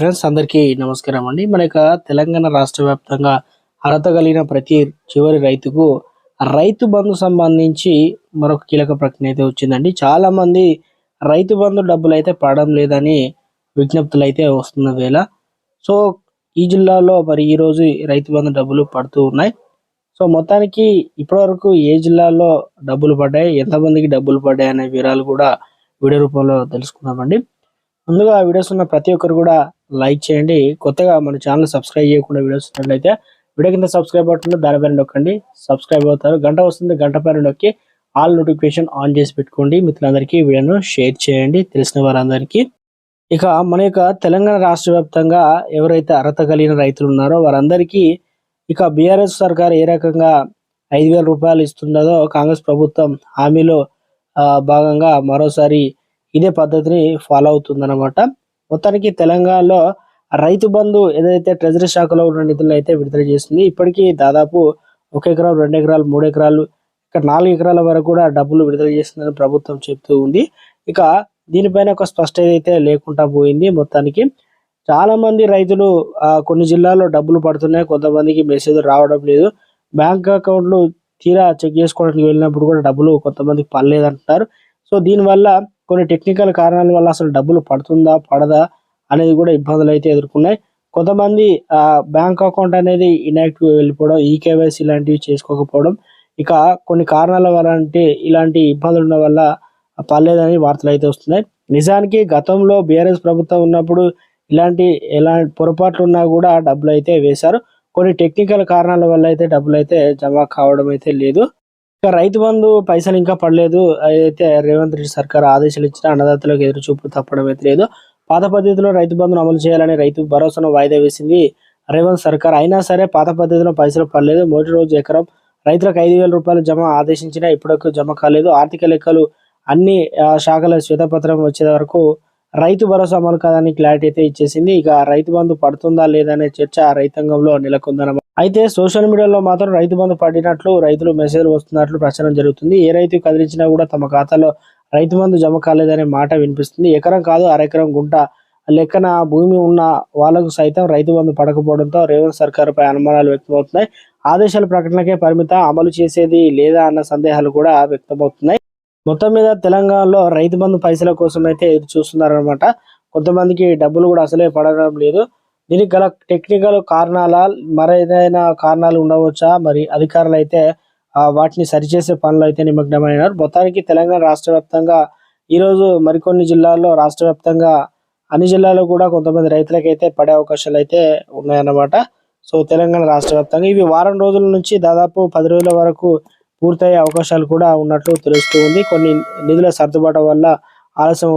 Friends అందరికీ నమస్కారం అండి. మన యొక్క తెలంగాణ రాష్ట్ర వ్యాప్తంగా అర్హత కలిగిన ప్రతి చివరి రైతుకు రైతు బంధు సంబంధించి మరొక కీలక ప్రకటన అయితే వచ్చిందండి. చాలామంది రైతు బంధు డబ్బులు అయితే పడడం లేదని విజ్ఞప్తులు అయితే వస్తున్న వేళ. సో ఈ జిల్లాలో మరి ఈ రోజు రైతు బంధు డబ్బులు పడుతూ ఉన్నాయి. సో మొత్తానికి ఇప్పటివరకు ఏ జిల్లాలో డబ్బులు పడ్డాయి ఎంతమందికి డబ్బులు పడ్డాయి అనే వివరాలు కూడా వీడియో రూపంలో తెలుసుకుందామండి. ముందుగా ఆ వీడియోస్ ఉన్న ప్రతి ఒక్కరు కూడా లైక్ చేయండి. కొత్తగా మన ఛానల్ సబ్స్క్రైబ్ చేయకుండా వీడియోస్ ఉన్నట్లయితే వీడియో కింద సబ్స్క్రైబ్ అవుతుంది దాని పైన నొక్కండి. సబ్స్క్రైబ్ అవుతారు. గంట వస్తుంది. గంట పైన నొక్కి ఆల్ నోటిఫికేషన్ ఆన్ చేసి పెట్టుకోండి. మిత్రులందరికీ వీడియోను షేర్ చేయండి. తెలిసిన వారందరికీ. ఇక మన యొక్క తెలంగాణ రాష్ట్ర వ్యాప్తంగా ఎవరైతే అర్హత కలిగిన రైతులు ఉన్నారో వారందరికీ ఇక బీఆర్ఎస్ సర్కార్ ఏ రకంగా ఐదు వేల రూపాయలు ఇస్తున్నదో కాంగ్రెస్ ప్రభుత్వం హామీలో భాగంగా మరోసారి ఇదే పద్ధతిని ఫాలో అవుతుందన్నమాట. మొత్తానికి తెలంగాణలో రైతు బంధు ఏదైతే ట్రెజరీ శాఖలో ఉన్న నిధులు అయితే విడుదల చేస్తుంది ఇప్పటికీ దాదాపు ఒక ఎకరం రెండు ఎకరాలు మూడు ఎకరాలు ఇక నాలుగు ఎకరాల వరకు కూడా డబ్బులు విడుదల చేస్తుందని ప్రభుత్వం చెప్తూ ఉంది. ఇక దీనిపైన ఒక స్పష్టత అయితే లేకుండా పోయింది మొత్తానికి. చాలా మంది రైతులు కొన్ని జిల్లాల్లో డబ్బులు పడుతున్నాయి కొంతమందికి మెసేజ్ రావడం లేదు. బ్యాంక్ అకౌంట్లు తీరా చెక్ చేసుకోవడానికి వెళ్ళినప్పుడు కూడా డబ్బులు కొంతమందికి పడలేదు అంటున్నారు సో దీనివల్ల కొన్ని టెక్నికల్ కారణాల వల్ల అసలు డబ్బులు పడుతుందా పడదా అనేది కూడా ఇబ్బందులు అయితే ఎదుర్కొన్నాయి. కొంతమంది బ్యాంక్ అకౌంట్ అనేది ఇన్యాక్టివ్ వెళ్ళిపోవడం ఈ కేవైసీ ఇలాంటివి చేసుకోకపోవడం ఇక కొన్ని కారణాల వల్ల అంటే ఇలాంటి ఇబ్బందులు ఉన్న వల్ల పర్లేదని వార్తలు అయితే వస్తున్నాయి. నిజానికి గతంలో బీఆర్ఎస్ ప్రభుత్వం ఉన్నప్పుడు ఇలాంటి ఎలాంటి పొరపాట్లు ఉన్నా కూడా డబ్బులు అయితే వేశారు. కొన్ని టెక్నికల్ కారణాల వల్ల అయితే డబ్బులు అయితే జమ కావడం అయితే లేదు. ఇక రైతు బంధు పైసలు ఇంకా పడలేదు. అయితే రేవంత్ రెడ్డి సర్కార్ ఆదేశాలు ఇచ్చిన అన్నదాతలకు ఎదురు చూపు తప్పడం అయితే లేదు. పాత పద్ధతిలో రైతు బంధును అమలు చేయాలని రైతు భరోసాను వాయిదా వేసింది రేవంత్ సర్కార్. అయినా సరే పాత పద్ధతిలో పైసలు పడలేదు. మొదటి రోజు ఎకరం రైతులకు ఐదు వేల రూపాయలు జమ ఆదేశించినా ఇప్పటికు జమ కాలేదు. ఆర్థిక లెక్కలు అన్ని శాఖల శ్వేతపత్రం వచ్చే వరకు రైతు భరోసా అమలు కాదని క్లారిటీ అయితే ఇచ్చేసింది. ఇక రైతు బంధు పడుతుందా లేదా అనే చర్చ రైతాంగంలో నెలకొందన్నమాట. అయితే సోషల్ మీడియాలో మాత్రం రైతు బంధు పడినట్లు రైతులు మెసేజ్లు వస్తున్నట్లు ప్రచారం జరుగుతుంది. ఏ రైతు కదిలించినా కూడా తమ ఖాతాలో రైతు బంధు జమ కాలేదనే మాట వినిపిస్తుంది. ఎకరం కాదు అరెకరం గుంట లెక్కన భూమి ఉన్న వాళ్ళకు సైతం రైతు బంధు పడకపోవడంతో రేవంత్ సర్కారుపై అనుమానాలు వ్యక్తమవుతున్నాయి. ఆదేశాల ప్రకటనకే పరిమిత అమలు చేసేది లేదా అన్న సందేహాలు కూడా వ్యక్తమవుతున్నాయి. మొత్తం మీద తెలంగాణలో రైతు బంధు పైసల కోసం అయితే ఎదురు చూస్తున్నారనమాట కొంతమందికి డబ్బులు కూడా అసలే పడడం లేదు. దీనికి గల టెక్నికల్ కారణాల మరేదైనా కారణాలు ఉండవచ్చా? మరి అధికారులు అయితే వాటిని సరిచేసే పనులు అయితే నిమగ్నమైనారు. మొత్తానికి తెలంగాణ రాష్ట్ర వ్యాప్తంగా ఈరోజు మరికొన్ని జిల్లాల్లో రాష్ట్ర వ్యాప్తంగా అన్ని జిల్లాల్లో కూడా కొంతమంది రైతులకైతే పడే అవకాశాలు అయితే ఉన్నాయన్నమాట. సో తెలంగాణ రాష్ట్ర వ్యాప్తంగా ఇవి వారం రోజుల నుంచి దాదాపు పది రోజుల వరకు పూర్తయ్యే అవకాశాలు కూడా ఉన్నట్లు తెలుస్తూ ఉంది. కొన్ని నిధుల సర్దుబాటు వల్ల ఆలస్యం